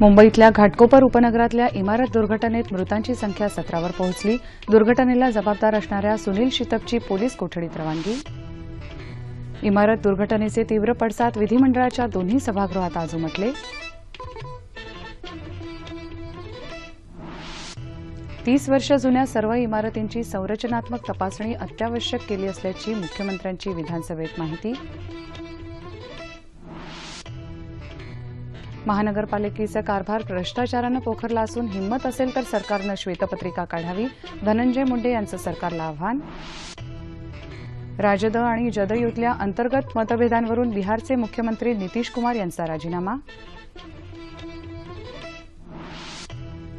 मुंबईतल्या घाटकोपर उपनगरातल्या इमारत दुर्घटनेत मृतांची संख्या सतरावर पोहोचली. दुर्घटनेला जबाबदार असणाऱ्या सुनील शितपची पोलीस कोठडीत रवानगी. इमारत दुर्घटनेचे तीव्र पडसाद विधिमंडळाच्या दोन्ही सभागृहात आज उमटले. तीस वर्ष जुन्या सर्व इमारतींची संरचनात्मक तपासणी अत्यावश्यक केली असल्याची मुख्यमंत्र्यांची विधानसभेत माहिती. महानगरपालिकेचा कारभार भ्रष्टाचारानं पोखरला असून हिंमत असेल तर सरकारनं श्वेतपत्रिका काढावी. धनंजय मुंडे यांचं सरकारला आव्हान. राजद आणि जदयूतल्या अंतर्गत मतभेदांवरून बिहारचे मुख्यमंत्री नितीश कुमार यांचा राजीनामा.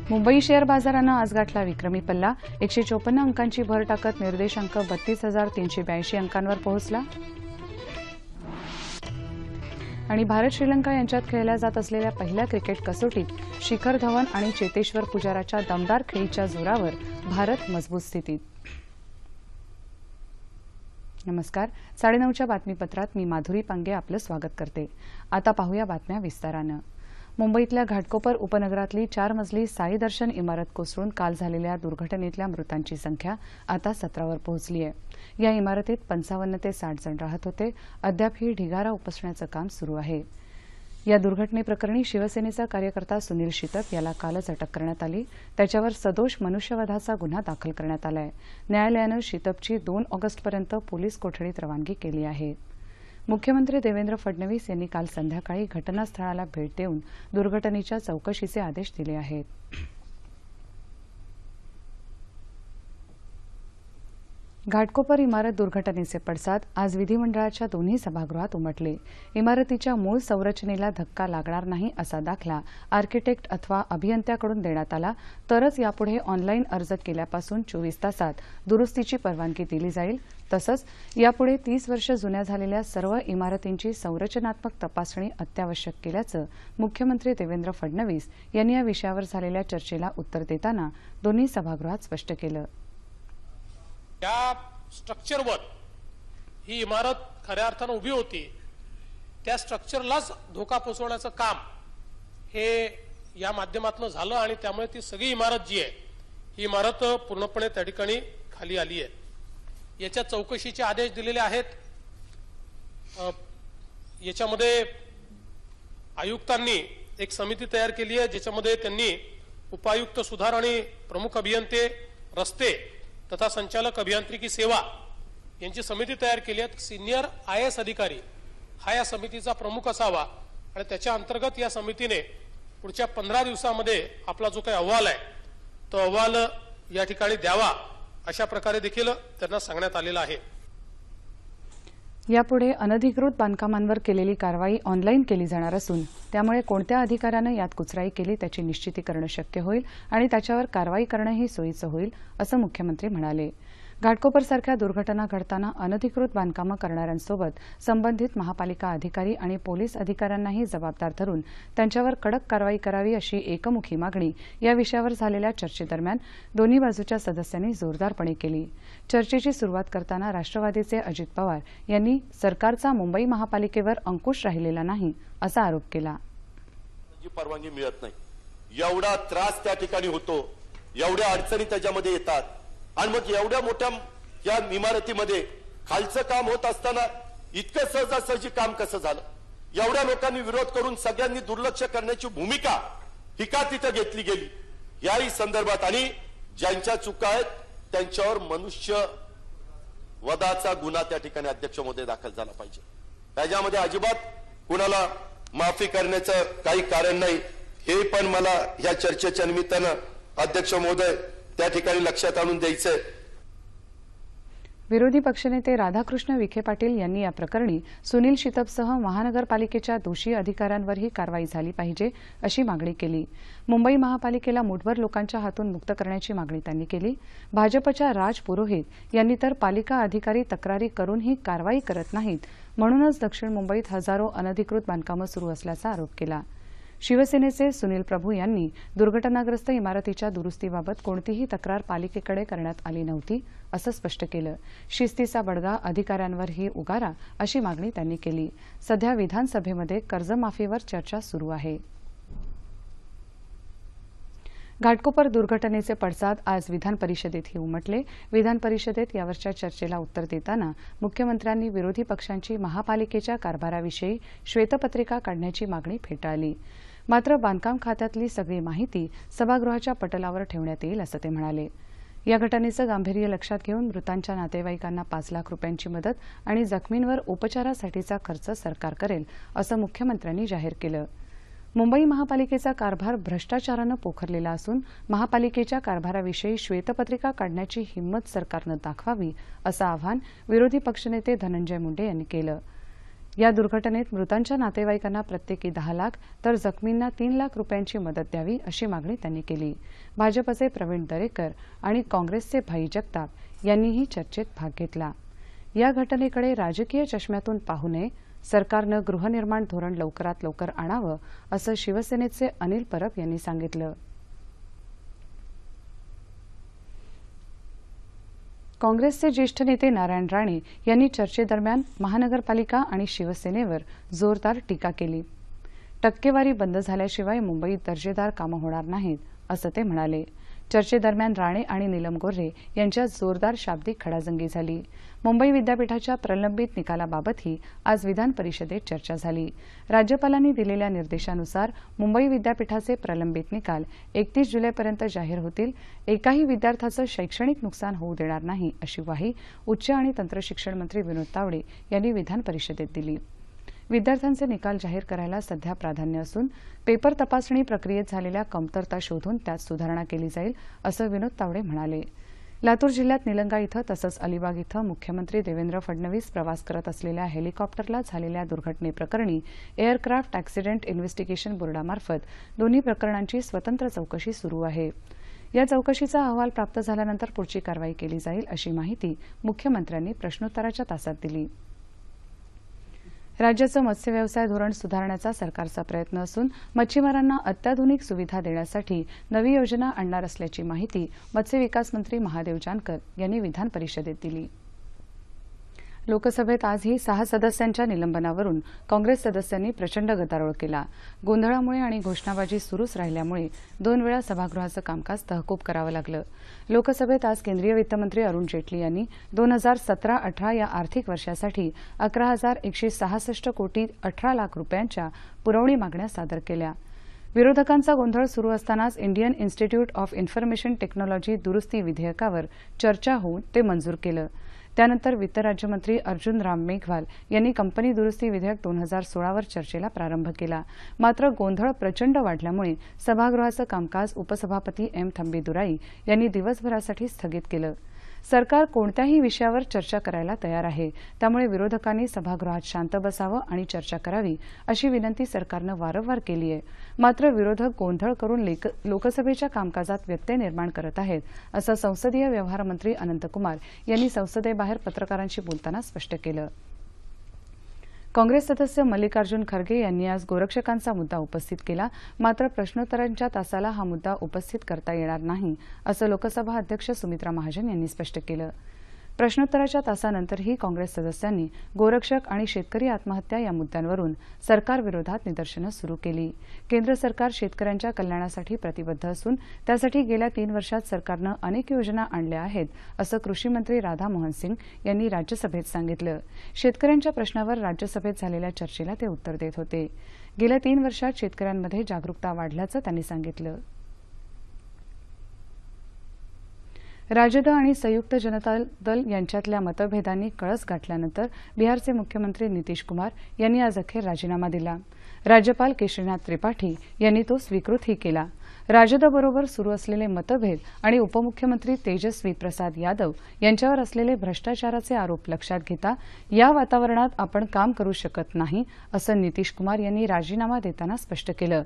मुंबई शेअर बाजारानं आज गाठला विक्रमी पल्ला. एकशे चोपन्न अंकांची भर टाकत निर्देशांक बत्तीस हजार तीनशे ब्याऐंशी अंकांवर पोहोचला. आणि भारत श्रीलंका यांच्यात खेळल्या जात असलेल्या पहिल्या क्रिकेट कसोटीत शिखर धवन आणि चेतेश्वर पुजाराच्या दमदार खेळीच्या जोरावर भारत मजबूत स्थितीत. नमस्कार. साडेनऊच्या बातमीपत्रात मी माधुरी पांगे आपलं स्वागत करते. आता पाहूया बातम्या विस्तारानं. मुंबईतल्या घाटकोपर उपनगरातली चार मजली साई दर्शन इमारत कोसळून काल झालेल्या दुर्घटनेतल्या मृतांची संख्या आता सतरावर पोहोचली आहे. या इमारतीत पंचावन्न ते साठ जण राहत होते. अद्याप ही ढिगारा उपसण्याचं काम सुरू आहे. या दुर्घटनेप्रकरणी शिवसेनेचा कार्यकर्ता सुनील शितप याला कालच अटक करण्यात आली. त्याच्यावर सदोष मनुष्यवधाचा गुन्हा दाखल करण्यात आला आहे न्यायालयानं शितपची दोन ऑगस्टपर्यंत पोलीस कोठडीत रवानगी केली आहे. मुख्यमंत्री देवेंद्र फडणवीस यांनी काल संध्याकाळी घटनास्थळाला भेट देऊन दुर्घटनेच्या चौकशीचे आदेश दिले आहेत. घाटकोपर इमारत दुर्घटनेचे पडसाद आज विधिमंडळाच्या दोन्ही सभागृहात उमटले. इमारतीच्या मूळ संरचनेला धक्का लागणार नाही असा दाखला आर्किटेक्ट अथवा अभियंत्याकडून देण्यात आला तरच यापुढे ऑनलाईन अर्ज केल्यापासून चोवीस तासात दुरुस्तीची परवानगी दिली जाईल. तसंच यापुढे तीस वर्ष जुन्या झालेल्या सर्व इमारतींची संरचनात्मक तपासणी अत्यावश्यक केल्याचं मुख्यमंत्री देवेंद्र फडणवीस यांनी या विषयावर झालेल्या चर्चेला उत्तर देताना दोन्ही सभागृहात स्पष्ट केलं. त्या स्ट्रक्चरवर ही इमारत खऱ्या अर्थानं उभी होती. त्या स्ट्रक्चरलाच धोका पोचवण्याचं काम हे या माध्यमातून झालं आणि त्यामुळे ती सगळी इमारत जी आहे ही इमारत पूर्णपणे त्या ठिकाणी खाली आली आहे. याच्या चौकशीचे आदेश दिलेले आहेत. याच्यामध्ये आयुक्तांनी एक समिती तयार केली आहे ज्याच्यामध्ये त्यांनी उपायुक्त सुधार आणि प्रमुख अभियंते रस्ते तथा संचालक अभियांत्रिकी सेवा यांची समिती तयार केली आहे. सिनियर आय एस अधिकारी हा या समितीचा प्रमुख असावा. आणि त्याच्या अंतर्गत या समितीने पुढच्या पंधरा दिवसामध्ये आपला जो काही अहवाल आहे तो अहवाल या ठिकाणी द्यावा अशा प्रकारे देखील त्यांना सांगण्यात आलेला आहे. यापुढे अनधिकृत बांधकामांवर केलेली कारवाई ऑनलाईन केली जाणार असून त्यामुळे कोणत्या अधिकाऱ्यानं यात कुचराई केली त्याची निश्चिती करणं शक्य होईल आणि त्याच्यावर कारवाई करणंही सोयीचं होईल असं मुख्यमंत्री म्हणाले. घाटकोपरसारख्या दुर्घटना घडताना अनधिकृत बांधकामं करणाऱ्यांसोबत संबंधित महापालिका अधिकारी आणि पोलीस अधिकाऱ्यांनाही जबाबदार धरून त्यांच्यावर कडक कारवाई करावी अशी एकमुखी मागणी या विषयावर झालेल्या चर्चेदरम्यान दोन्ही बाजूच्या सदस्यांनी जोरदारपणे केली. चर्चेची सुरुवात करताना राष्ट्रवादीचे अजित पवार यांनी सरकारचा मुंबई महापालिकेवर अंकुश राहिलेला नाही असा आरोप केला. परवानगी मिळत नाही. एवढा त्रास त्या ठिकाणी होतो एवढ्या अडचणी त्याच्यामध्ये येतात. आणि मग एवढ्या मोठ्या या इमारतीमध्ये खालचं काम होत असताना इतकं सहजासहजी काम कसं झालं? एवढ्या लोकांनी विरोध करून सगळ्यांनी दुर्लक्ष करण्याची भूमिका ही का तिथं घेतली गेली? याही संदर्भात आणि ज्यांच्या चुका आहेत त्यांच्यावर मनुष्य वदाचा गुन्हा त्या ठिकाणी अध्यक्ष महोदय दाखल झाला पाहिजे. त्याच्यामध्ये अजिबात कुणाला माफी करण्याचं काही कारण नाही. हे पण मला या चर्चेच्या निमित्तानं अध्यक्ष महोदय त्या ठिकाणी लक्षात आणून द्यायचंय. विरोधी पक्षनेते राधाकृष्ण विखे पाटील यांनी या प्रकरणी सुनील शितपसह महानगरपालिकेच्या दोषी अधिकाऱ्यांवरही कारवाई झाली पाहिजे अशी मागणी केली. मुंबई महापालिकेला मुठभर लोकांच्या हातून मुक्त करण्याची मागणी त्यांनी केली. भाजपच्या राज पुरोहित यांनी तर पालिका अधिकारी तक्रारी करूनही कारवाई करत नाहीत. म्हणूनच दक्षिण मुंबईत हजारो अनधिकृत बांधकामं सुरू असल्याचा आरोप केला. शिवसेनेचे सुनील प्रभू यांनी दुर्घटनाग्रस्त इमारतीच्या दुरुस्तीबाबत कोणतीही तक्रार पालिकेकडे करण्यात आली नव्हती असं स्पष्ट केलं. शिस्तीचा बडगा अधिकाऱ्यांवरही उगारा अशी मागणी त्यांनी केली. सध्या विधानसभेमध्ये कर्जमाफीवर चर्चा सुरू आहे. घाटकोपर दुर्घटनेचे पडसाद आज विधान परिषदेतही उमटले. विधान परिषदेत यावरच्या चर्चेला उत्तर देताना मुख्यमंत्र्यांनी विरोधी पक्षांची महापालिकेच्या कारभाराविषयी श्वेतपत्रिका काढण्याची मागणी फेटाळली. मात्र बांधकाम खात्यातली सगळी माहिती सभागृहाच्या पटलावर ठेवण्यात येईल असं ते म्हणाले. या घटनेचं गांभीर्य लक्षात घेऊन मृतांच्या नातेवाईकांना पाच लाख रुपयांची मदत आणि जखमींवर उपचारासाठीचा खर्च सरकार करेल असं मुख्यमंत्र्यांनी जाहीर केलं. मुंबई महापालिकेचा कारभार भ्रष्टाचारानं पोखरलेला असून महापालिकेच्या कारभाराविषयी श्वेतपत्रिका काढण्याची हिंमत सरकारनं दाखवावी असं आवाहन विरोधी पक्षनेते धनंजय मुंडे यांनी केलं. या दुर्घटनेत मृतांच्या नातेवाईकांना प्रत्येकी दहा लाख तर जखमींना तीन लाख रुपयांची मदत द्यावी अशी मागणी त्यांनी केली. भाजपचे प्रवीण दरेकर आणि काँग्रेसचे भाई जगताप यांनीही चर्चेत भाग घेतला. या घटनेकडे राजकीय चष्म्यातून पाहू नये सरकारनं गृहनिर्माण धोरण लवकरात लवकर आणावं असं शिवसेनेचे अनिल परब यांनी सांगितलं. काँग्रेसचे ज्येष्ठ नेते नारायण राणे यांनी चर्चेदरम्यान महानगरपालिका आणि शिवसेनेवर जोरदार टीका केली. टक्केवारी बंद झाल्याशिवाय मुंबईत दर्जेदार कामं होणार नाहीत असं ते म्हणाले. चर्चेदरम्यान राणे आणि नीलम गोऱ्हे यांच्यात जोरदार शाब्दिक खडाजंगी झाली. मुंबई विद्यापीठाच्या प्रलंबित निकालाबाबतही आज विधान परिषदेत चर्चा झाली. राज्यपालांनी दिलेल्या निर्देशानुसार मुंबई विद्यापीठाचे प्रलंबित निकाल एकतीस जुलैपर्यंत जाहीर होतील. एकाही विद्यार्थ्याचं शैक्षणिक नुकसान होऊ देणार नाही अशी ग्वाही उच्च आणि तंत्रशिक्षण मंत्री विनोद तावडे यांनी विधान परिषदेत दिली. विद्यार्थ्यांचे निकाल जाहीर करायला सध्या प्राधान्य असून पेपर तपासणी प्रक्रियेत झालेल्या कमतरता शोधून त्यात सुधारणा केली जाईल असं विनोद तावडे म्हणाले. लातूर जिल्ह्यात निलंगा इथं तसंच अलिबाग इथं मुख्यमंत्री देवेंद्र फडणवीस प्रवास करत असलेल्या हेलिकॉप्टरला झालेल्या दुर्घटनेप्रकरणी एअरक्राफ्ट अॅक्सिडेंट इन्व्हेस्टिगेशन बोर्डामार्फत दोन्ही प्रकरणांची स्वतंत्र चौकशी सुरू आहे. या चौकशीचा अहवाल प्राप्त झाल्यानंतर पुढची कारवाई केली जाईल अशी माहिती मुख्यमंत्र्यांनी प्रश्नोत्तराच्या तासात दिली. राज्याचं मत्स्य व्यवसाय धोरण सुधारण्याचा सरकारचा प्रयत्न असून मच्छीमारांना अत्याधुनिक सुविधा देण्यासाठी नवी योजना आणणार असल्याची माहिती मत्स्य विकास मंत्री महादेव जानकर यांनी विधान परिषदेत दिली. लोकसभेत आजही सहा सदस्यांच्या निलंबनावरून काँग्रेस सदस्यांनी प्रचंड गदारोळ केला. गोंधळामुळे आणि घोषणाबाजी सुरूच राहिल्यामुळे दोन वेळा सभागृहाचं कामकाज तहकूब करावं लागलं. लोकसभेत आज केंद्रीय वित्तमंत्री अरुण जेटली यांनी दोन हजार सतरा अठरा या आर्थिक वर्षासाठी अकरा हजार एकशे सहासष्ट कोटी अठरा लाख रुपयांच्या पुरवणी मागण्या सादर केल्या. विरोधकांचा गोंधळ सुरू असतानाच Indian Institute of Information Technology दुरुस्ती विधेयकावर चर्चा होऊन ते मंजूर केलं. त्यानंतर वित्त राज्यमंत्री अर्जुन राम मेघवाल यांनी कंपनी दुरुस्ती विधेयक दोन हजार सोळावर चर्चेला प्रारंभ केला. मात्र गोंधळ प्रचंड वाढल्यामुळे सभागृहाचं कामकाज उपसभापती एम थंबीदुराई यांनी दिवसभरासाठी स्थगित केलं. सरकार कोणत्याही विषयावर चर्चा करायला तयार आहे. त्यामुळे विरोधकांनी सभागृहात शांत बसावं आणि चर्चा करावी अशी विनंती सरकारनं वारंवार केली आहे. मात्र विरोधक गोंधळ करून लेक- लोकसभेच्या कामकाजात व्यत्यय निर्माण करत आहेत असं संसदीय व्यवहार मंत्री अनंतकुमार यांनी संसदेबाहेर पत्रकारांशी बोलताना स्पष्ट केलं. काँग्रेस सदस्य मल्लिकार्जुन खरगे यांनी आज गोरक्षकांचा मुद्दा उपस्थित केला. मात्र प्रश्नोत्तरांच्या तासाला हा मुद्दा उपस्थित करता येणार नाही असं लोकसभा अध्यक्ष सुमित्रा महाजन यांनी स्पष्ट केलं. प्रश्नोत्तराच्या तासानंतरही काँग्रेस सदस्यांनी गोरक्षक आणि शेतकरी आत्महत्या या मुद्द्यांवरून सरकारविरोधात निदर्शनं सुरू केली. केंद्र सरकार शेतकऱ्यांच्या कल्याणासाठी प्रतिबद्ध असून त्यासाठी गेल्या तीन वर्षात सरकारनं अनेक योजना आणल्या आहेत असं कृषीमंत्री राधामोहन सिंग यांनी राज्यसभेत सांगितलं. शेतकऱ्यांच्या प्रश्नावर राज्यसभेत झालेल्या चर्चेला ते उत्तर देत होते. गेल्या तीन वर्षात शेतकऱ्यांमध्ये जागरूकता वाढल्याचं त्यांनी सांगितलं. राजद आणि संयुक्त जनता दल यांच्यातल्या मतभेदांनी कळस गाठल्यानंतर बिहारचे मुख्यमंत्री नितीश कुमार यांनी आज अखेर राजीनामा दिला. राज्यपाल केशरीनाथ त्रिपाठी यांनी तो स्वीकृतही केला. राजदबरोबर सुरू असलेले मतभेद आणि उपमुख्यमंत्री तेजस्वी प्रसाद यादव यांच्यावर असलेले भ्रष्टाचाराचे आरोप लक्षात घेता या वातावरणात आपण काम करू शकत नाही असं नितीश कुमार यांनी राजीनामा देताना स्पष्ट केलं.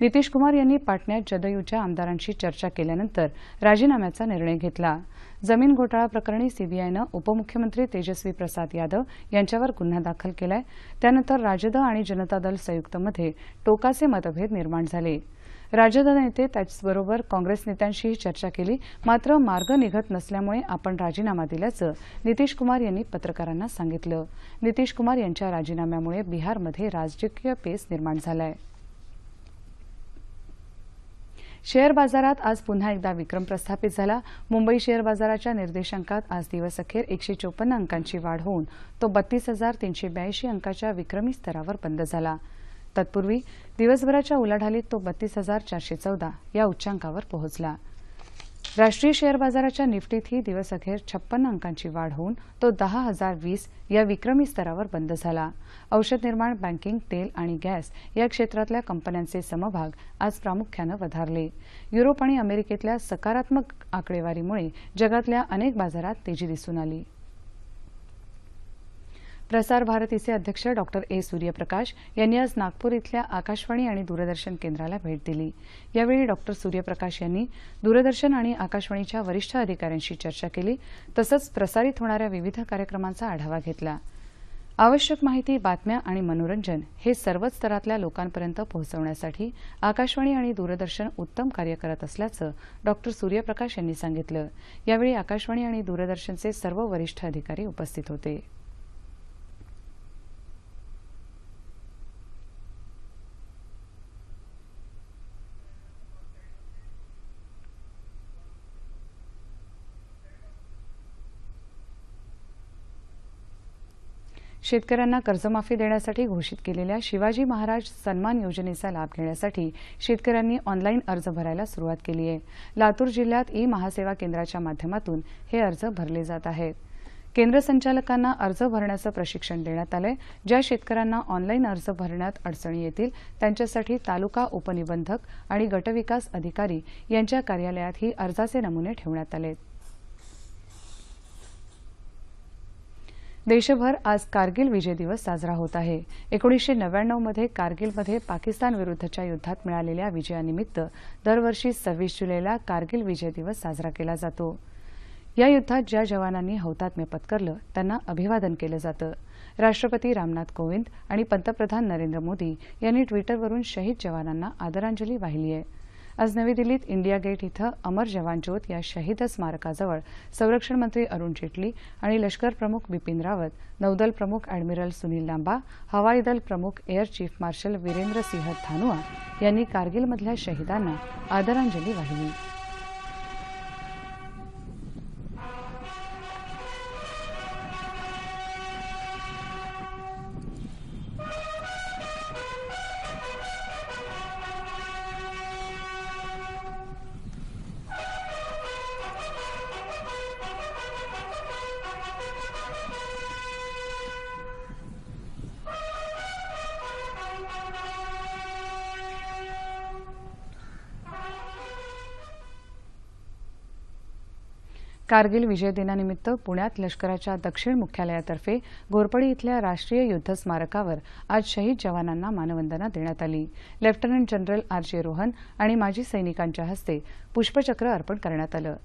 नितीश कुमार यांनी पाटण्यात जदयूच्या आमदारांशी चर्चा केल्यानंतर राजीनाम्याचा निर्णय घेतला. जमीन घोटाळा प्रकरणी सीबीआयनं उपमुख्यमंत्री तेजस्वी प्रसाद यादव यांच्यावर गुन्हा दाखल केलाय. त्यानंतर राजद आणि जनता दल संयुक्तमध्ये टोकाचे मतभेद निर्माण झाले. राजद नेते त्याचबरोबर काँग्रेस नेत्यांशीही चर्चा केली. मात्र मार्ग निघत नसल्यामुळे आपण राजीनामा दिल्याचं नितीश कुमार यांनी पत्रकारांना सांगितलं. नितीश कुमार यांच्या राजीनाम्यामुळे बिहारमध्ये राजकीय पेस निर्माण झालाय. शेअर बाजारात आज पुन्हा एकदा विक्रम प्रस्थापित झाला. मुंबई शेअर बाजाराच्या निर्देशांकात आज दिवसअखेर एकशे चोपन्न अंकांची वाढ होऊन तो बत्तीस हजार तीनशे ब्याऐंशी अंकाच्या विक्रमी स्तरावर बंद झाला. तत्पूर्वी दिवसभराच्या उलाढालीत तो बत्तीस हजार चारशे चौदा या उच्चांकावर पोहोचला. राष्ट्रीय शेअर बाजाराच्या निफ्टीतही दिवसअखेर छप्पन्न अंकांची वाढ होऊन तो दहा हजार वीस या विक्रमी स्तरावर बंद झाला. औषध निर्माण बँकिंग तेल आणि गॅस या क्षेत्रातल्या कंपन्यांचे समभाग आज प्रामुख्यानं वधारले. युरोप आणि अमेरिकेतल्या सकारात्मक आकडेवारीमुळे जगातल्या अनेक बाजारात तेजी दिसून आली. प्रसार भारतीचे अध्यक्ष डॉक्टर ए सूर्यप्रकाश यांनी आज नागपूर इथल्या आकाशवाणी आणि दूरदर्शन केंद्राला भेट दिली. यावेळी डॉक्टर सूर्यप्रकाश यांनी दूरदर्शन आणि आकाशवाणीच्या वरिष्ठ अधिकाऱ्यांशी चर्चा केली तसंच प्रसारित होणाऱ्या विविध कार्यक्रमांचा आढावा घेतला. आवश्यक माहिती बातम्या आणि मनोरंजन हे सर्वच स्तरातल्या लोकांपर्यंत पोहोचवण्यासाठी आकाशवाणी आणि दूरदर्शन उत्तम कार्य करत असल्याचं डॉक्टर सूर्यप्रकाश यांनी सांगितलं. यावेळी आकाशवाणी आणि दूरदर्शनचे सर्व वरिष्ठ अधिकारी उपस्थित होते. शेतकऱ्यांना कर्जमाफी देण्यासाठी घोषित केलेल्या शिवाजी महाराज सन्मान योजनेचा लाभ घेण्यासाठी शेतकऱ्यांनी ऑनलाईन अर्ज भरायला सुरुवात केली आहे. लातूर जिल्ह्यात ई महासेवा केंद्राच्या माध्यमातून हे अर्ज भरले जात आहेत. केंद्र संचालकांना अर्ज भरण्याचं प्रशिक्षण देण्यात आलंय. ज्या शेतकऱ्यांना ऑनलाईन अर्ज भरण्यात अडचणी येतील त्यांच्यासाठी तालुका उपनिबंधक आणि गटविकास अधिकारी यांच्या कार्यालयातही अर्जाचे नमुने ठेवण्यात आले देशभर आज कारगिल विजय दिवस साजरा होत आहे. एकोणीसशे नव्याण्णवमध्ये कारगिलमध्ये पाकिस्तानविरुद्धच्या युद्धात मिळालेल्या विजयानिमित्त दरवर्षी सव्वीस जुलैला कारगिल विजय दिवस साजरा केला जातो. या युद्धात ज्या जवानांनी हौतात्म्य पत्करलं त्यांना अभिवादन केलं जातं. राष्ट्रपती रामनाथ कोविंद आणि पंतप्रधान नरेंद्र मोदी यांनी ट्विटरवरून शहीद जवानांना आदरांजली वाहिली आहे आज नवी दिल्लीत इंडिया गेट इथं अमर जवान ज्योत या शहीद स्मारकाजवळ संरक्षण मंत्री अरुण जेटली आणि लष्कर प्रमुख बिपिन रावत नौदल प्रमुख अॅडमिरल सुनील लांबा हवाई दल प्रमुख air chief marshal Virender Singh Dhanoa यांनी कारगिलमधल्या शहीदांना आदरांजली वाहिली. कारगिल विजय दिनानिमित्त पुण्यात लष्कराच्या दक्षिण मुख्यालयातर्फे घोरपडी इथल्या राष्ट्रीय युद्ध स्मारकावर आज शहीद जवानांना मानवंदना देण्यात आली. Lieutenant general R J Rohan आणि माजी सैनिकांच्या हस्ते पुष्पचक्र अर्पण करण्यात आलं.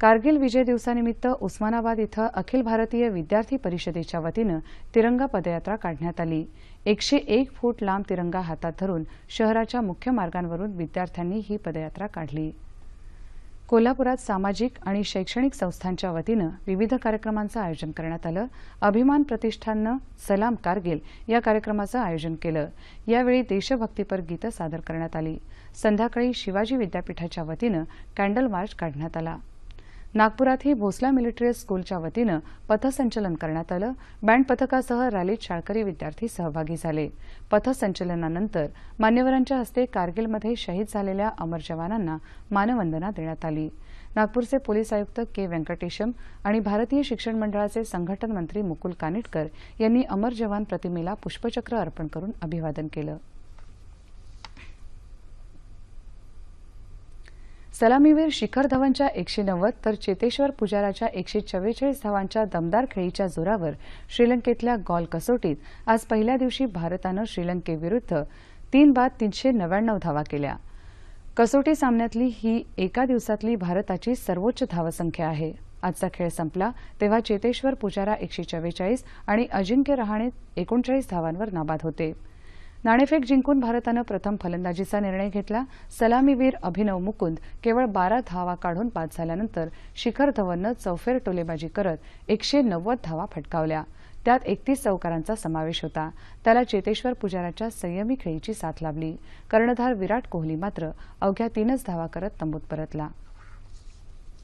कारगिल विजय दिवसानिमित्त उस्मानाबाद इथं अखिल भारतीय विद्यार्थी परिषदेच्या वतीनं तिरंगा पदयात्रा काढण्यात आली. एकशे एक फूट लांब तिरंगा हातात धरून शहराच्या मुख्य मार्गांवरून विद्यार्थ्यांनी ही पदयात्रा काढली. कोल्हापुरात सामाजिक आणि शैक्षणिक संस्थांच्या वतीनं विविध कार्यक्रमांचं आयोजन करण्यात आलं. अभिमान प्रतिष्ठाननं सलाम कारगिल या कार्यक्रमाचं आयोजन केलं. यावेळी देशभक्तीपर गीतं सादर करण्यात आली. संध्याकाळी शिवाजी विद्यापीठाच्या वतीनं कॅन्डल मार्च काढण्यात आला. नागपुरातही भोसला मिलिटरी स्कूलच्या वतीनं पथसंचलन करण्यात आलं. बँड पथकासह रॅलीत शाळकरी विद्यार्थी सहभागी झाले. पथसंचलनानंतर मान्यवरांच्या हस्ते कारगिलमध्ये शहीद झालेल्या अमर जवानांना मानवंदना देण्यात आली. नागपूरचे पोलीस आयुक्त के व्यंकटेशम आणि भारतीय शिक्षण मंडळाचे संघटन मंत्री मुकुल कानिटकर यांनी अमर जवान प्रतिमेला पुष्पचक्र अर्पण करून अभिवादन केलं. सलामीवीर शिखर धवनच्या एकशे नव्वद तर चेतेश्वर पुजाराच्या एकशे चव्वेचाळीस धावांच्या दमदार खेळीच्या जोरावर श्रीलंकेतल्या गॉल कसोटीत आज पहिल्या दिवशी भारतानं श्रीलंकेविरुद्ध तीन बाद तीनशे नव्याण्णव धावा केल्या. कसोटी सामन्यातली ही एका दिवसातली भारताची सर्वोच्च धावसंख्या आहे. आजचा खेळ संपला तेव्हा चेतेश्वर पुजारा एकशे चव्वेचाळीस आणि अजिंक्य रहाणे एकोणचाळीस धावांवर नाबाद होते. नाणेफेक जिंकून भारतानं प्रथम फलंदाजीचा निर्णय घेतला. सलामीवीर अभिनव मुकुंद केवळ बारा धावा काढून बाद झाल्यानंतर शिखर धवननं चौफेर टोलेबाजी करत एकशे नव्वद धावा फटकावल्या. त्यात एकतीस चौकारांचा समावेश होता. त्याला चेतेश्वर पुजाराच्या संयमी खेळीची साथ लाभली. कर्णधार विराट कोहली मात्र अवघ्या तीनच धावा करत तंबूत परतला.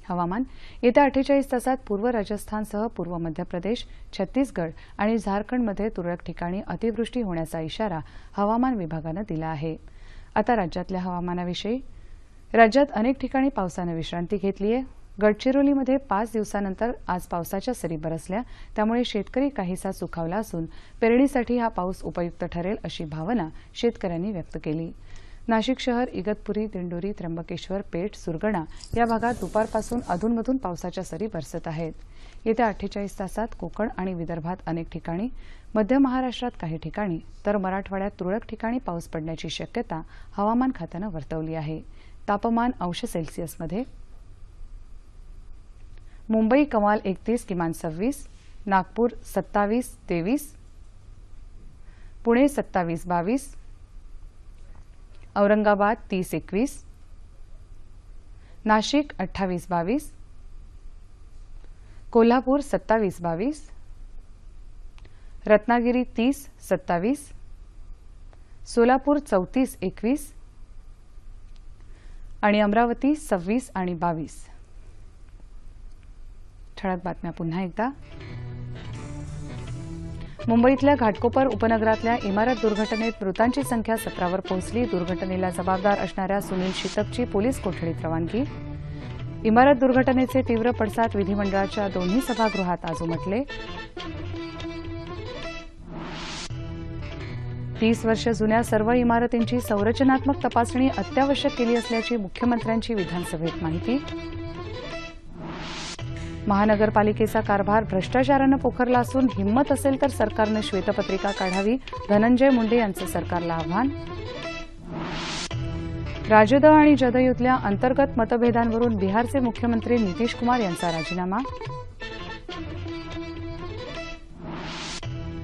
हवामान. येत्या अठ्ठेचाळीस तासात पूर्व राजस्थानसह पूर्व मध्य प्रदेश छत्तीसगड आणि झारखंडमध्ये तुरळक ठिकाणी अतिवृष्टी होण्याचा इशारा हवामान विभागानं दिला आहे. आता राज्यातल्या हवामानाविषयी. राज्यात अनेक ठिकाणी पावसानं विश्रांती घेतली आहे. गडचिरोलीमध्ये पाच दिवसानंतर आज पावसाच्या सरी बरसल्या. त्यामुळे शेतकरी काहीसा सुखावला असून पेरणीसाठी हा पाऊस उपयुक्त ठरेल अशी भावना शेतकऱ्यांनी व्यक्त केली. नाशिक शहर इगतपुरी दिंडोरी त्र्यंबकेश्वर पेठ सुरगणा या भागात दुपारपासून अधूनमधून पावसाच्या सरी बरसत आहेत. येत्या अठ्ठेचाळीस तासात कोकण आणि विदर्भात अनेक ठिकाणी मध्य महाराष्ट्रात काही ठिकाणी तर मराठवाड्यात तुरळक ठिकाणी पाऊस पडण्याची शक्यता हवामान खात्यानं वर्तवली आहे. तापमान अंश सेल्सिअसमध्ये. मुंबई कमाल एकतीस किमान सव्वीस नागपूर सत्तावीस तेवीस पुणे सत्तावीस बावीस औरंगाबाद तीस एकवीस. नाशिक अठ्ठावीस बावीस. कोल्हापूर सत्तावीस बावीस. रत्नागिरी तीस सत्तावीस. सोलापूर चौतीस एकवीस. आणि अमरावती सव्वीस आणि बावीस. ठळक बातम्या पुन्हा एकदा. मुंबईतल्या घाटकोपर उपनगरातल्या इमारत दुर्घटनेत मृतांची संख्या सतरावर पोहोचली. दुर्घटनेला जबाबदार असणाऱ्या सुनील शितपची पोलीस कोठडीत रवानगी. इमारत दुर्घटनेचे तीव्र पडसाद विधिमंडळाच्या दोन्ही सभागृहात आज उमटले. तीस वर्ष जुन्या सर्व इमारतींची संरचनात्मक तपासणी अत्यावश्यक केली असल्याची मुख्यमंत्र्यांची विधानसभेत माहिती. महानगरपालिकेचा कारभार भ्रष्टाचारानं पोखरला असून हिंमत असेल तर सरकारनं श्वेतपत्रिका काढावी. धनंजय मुंडे यांचं सरकारला आव्हान. राजद आणि जदयुतल्या अंतर्गत मतभेदांवरून बिहारचे मुख्यमंत्री नितीश कुमार यांचा राजीनामा.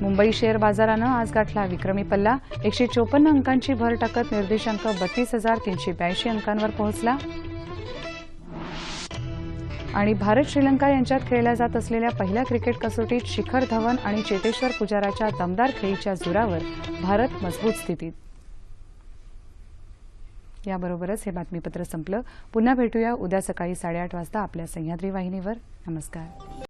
मुंबई शेअर बाजारानं आज गाठला विक्रमी पल्ला. एकशे चोपन्न अंकांची भर टाकत निर्देशांक बत्तीस हजार तीनशे ब्याऐंशी अंकांवर पोहोचला. आणि भारत श्रीलंका यांच्यात खेळल्या जात असलेल्या पहिल्या क्रिकेट कसोटीत शिखर धवन आणि चेतेश्वर पुजाराच्या दमदार खेळीच्या जोरावर भारत मजबूत स्थितीत. याबरोबरच हे बातमीपत्र संपलं. पुन्हा भेटूया उद्या सकाळी साडेआठ वाजता आपल्या सह्याद्री वाहिनीवर. नमस्कार.